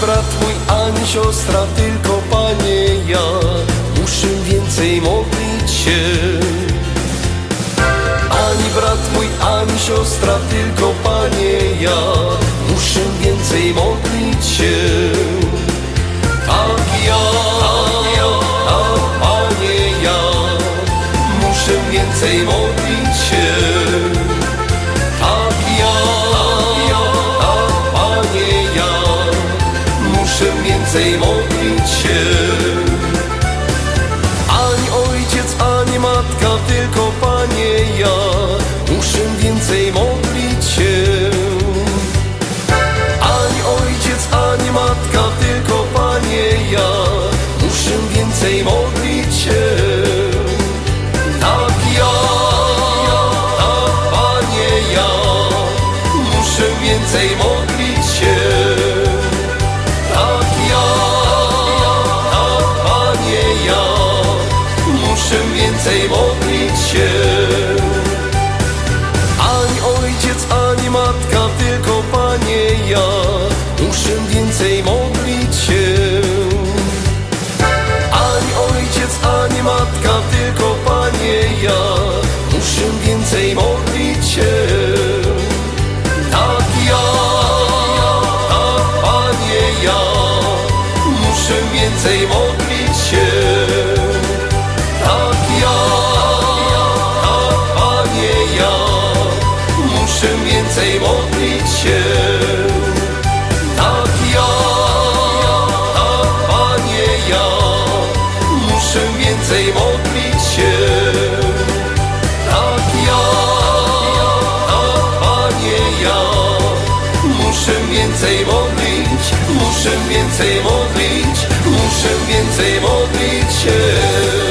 brat mój, ani siostra, tylko Panie ja. Muszę więcej modlić się. Ani brat mój, ani siostra, tylko Panie ja. Muszę więcej modlić się. Tak ja, tak Panie ja. Muszę więcej modlić więcej modlić się. Ani ojciec, ani matka, tylko Panie ja. Muszę więcej modlić się. Ani ojciec, ani matka, tylko Panie ja. Muszę więcej modlić się. Tak ja, tak Panie ja. Muszę więcej modlić więcej modlić się. Tak ja, tak Panie ja Muszę więcej modlić się. Tak ja, tak Panie ja Muszę więcej modlić się. Tak ja, tak Panie ja Muszę więcej modlić, muszę więcej modlić, Muszę więcej modlić się.